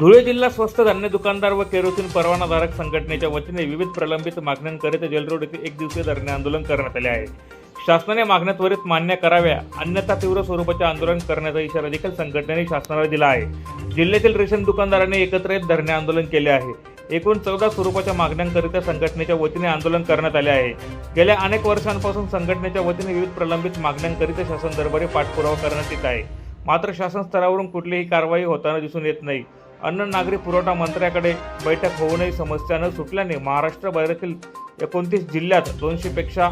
धुळे जिल्हा स्वस्त धान्य दुकानदार व केरोसिन परवानाधारक संघटनेच्या वतीने विविध प्रलंबित मागण्यांकरिता जेलरोड येथे एक दिवसीय धरणे आंदोलन करण्यात आले आहे. शासनाने मागण्या त्वरित मान्य कराव्या अन्यथा तीव्र स्वरूपाचे आंदोलन करण्याचा इशारा देखील संघटनेने शासनाला दिला आहे. जिल्ह्यातील रेशन दुकानदारांनी एकत्र येत धरणे आंदोलन केले आहे. एकूण चौदा स्वरूपाच्या मागण्यांकरिता संघटनेच्या वतीने आंदोलन करण्यात आले आहे. गेल्या अनेक वर्षांपासून संघटनेच्या वतीने विविध प्रलंबित मागण्यांकरिता शासन दरबारी पाठपुरावा करण्यात येत आहे. मात्र शासन स्तरावरून कुठलीही कारवाई होताना दिसून येत नाही. अन्न नागरी पुरवठा मंत्र्याकडे बैठक होऊनही समस्या न सुटल्याने महाराष्ट्रभरातील एकोणतीस जिल्ह्यात दोनशेपेक्षा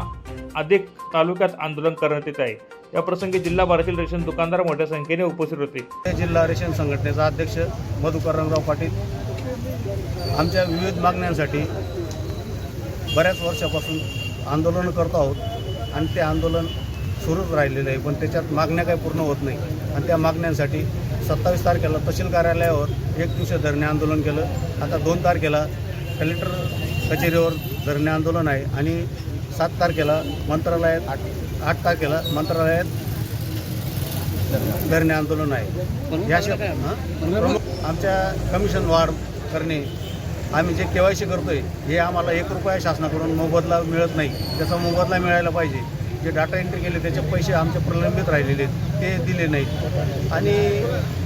अधिक तालुक्यात आंदोलन करण्यात येत आहे. या प्रसंगी जिल्हाभरातील रेशन दुकानदार मोठ्या संख्येने उपस्थित होते. जिल्हा रेशन संघटनेचा अध्यक्ष मधुकर रंगराव पाटील आमच्या विविध मागण्यांसाठी बऱ्याच वर्षापासून आंदोलन करत आहोत आणि ते आंदोलन सुरूच राहिलेलं आहे पण त्याच्यात मागण्या काही पूर्ण होत नाही. आणि त्या मागण्यांसाठी सत्तावीस तारखेला तहसील कार्यालयावर एक दिवशी धरणे आंदोलन केलं. आता दोन तारखेला कलेक्टर कचेरीवर धरणे आंदोलन आहे आणि सात तारखेला मंत्रालयात आठ आठ तारखेला मंत्रालयात धरणे आंदोलन आहे. याशिवाय प्रमुख आमच्या कमिशन वाढ करणे आम्ही जे के वाय सी करतोय हे आम्हाला एक रुपया शासनाकडून मोबदला मिळत नाही. त्याचा मोबदला मिळायला पाहिजे. जे डाटा एंट्री केले त्याचे पैसे आमचे प्रलंबित राहिलेले ते दिले नाहीत. आणि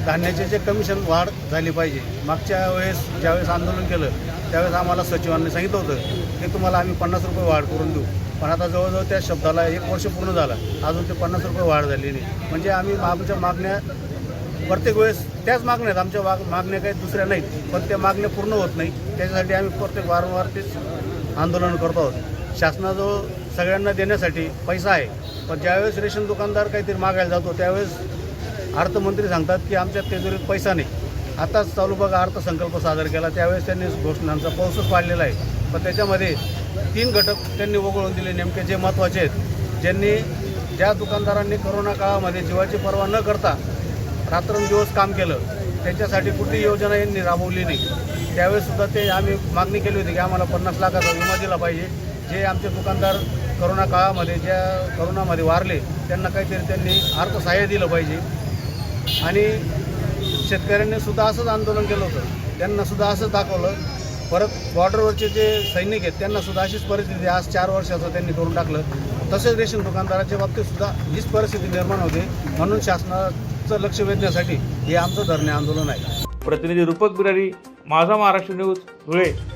धान्याचे जे कमिशन वाढ झाली पाहिजे मागच्या वेळेस ज्यावेळेस आंदोलन केलं त्यावेळेस आम्हाला सचिवांनी सांगितलं होतं की तुम्हाला आम्ही पन्नास रुपये वाढ करून देऊ. पण आता जवळजवळ त्या शब्दाला एक वर्ष पूर्ण झालं. अजून ते पन्नास रुपये वाढ झाली नाही. म्हणजे आम्ही आमच्या मागण्या प्रत्येक वेळेस त्याच मागण्या आहेत. आमच्या वाग मागण्या काही दुसऱ्या नाहीत. पण त्या मागण्या पूर्ण होत नाही त्याच्यासाठी आम्ही प्रत्येक वारंवार तेच आंदोलन करतो आहोत. शासनाजवळ सगळ्यांना देण्यासाठी पैसा आहे. पण ज्यावेळेस रेशन दुकानदार काहीतरी मागायला जातो त्यावेळेस अर्थमंत्री सांगतात की आमच्या तेजुरीत पैसा नाही. आताच चालू बघा अर्थसंकल्प सादर केला त्यावेळेस त्यांनी घोषणांचा पाऊसच पाडलेला आहे. पण त्याच्यामध्ये तीन घटक त्यांनी वगळून दिले नेमके जे महत्त्वाचे आहेत. ज्यांनी ज्या दुकानदारांनी करोना काळामध्ये जीवाची पर्वा न करता रात्रंदिवस काम केलं त्यांच्यासाठी कुठली योजना यांनी राबवली नाही. त्यावेळेस सुद्धा ते आम्ही मागणी केली होती की आम्हाला पन्नास लाखाचा विमा दिला पाहिजे. जे आमचे दुकानदार करोना काळामध्ये ज्या करोनामध्ये वारले त्यांना काहीतरी त्यांनी अर्थसहाय्य दिलं पाहिजे. आणि शेतकऱ्यांनी सुद्धा असंच आंदोलन केलं होतं. त्यांना सुद्धा असंच दाखवलं. परत बॉर्डरवरचे जे सैनिक आहेत त्यांना सुद्धा अशीच परिस्थिती आज चार वर्षाचं त्यांनी करून टाकलं. तसेच रेशन दुकानदाराच्या बाबतीत सुद्धा हीच परिस्थिती निर्माण होते. म्हणून शासनाचं लक्ष वेधण्यासाठी हे आमचं धरणे आंदोलन आहे. प्रतिनिधी रूपक बिरारी माझा महाराष्ट्र न्यूज धुळे.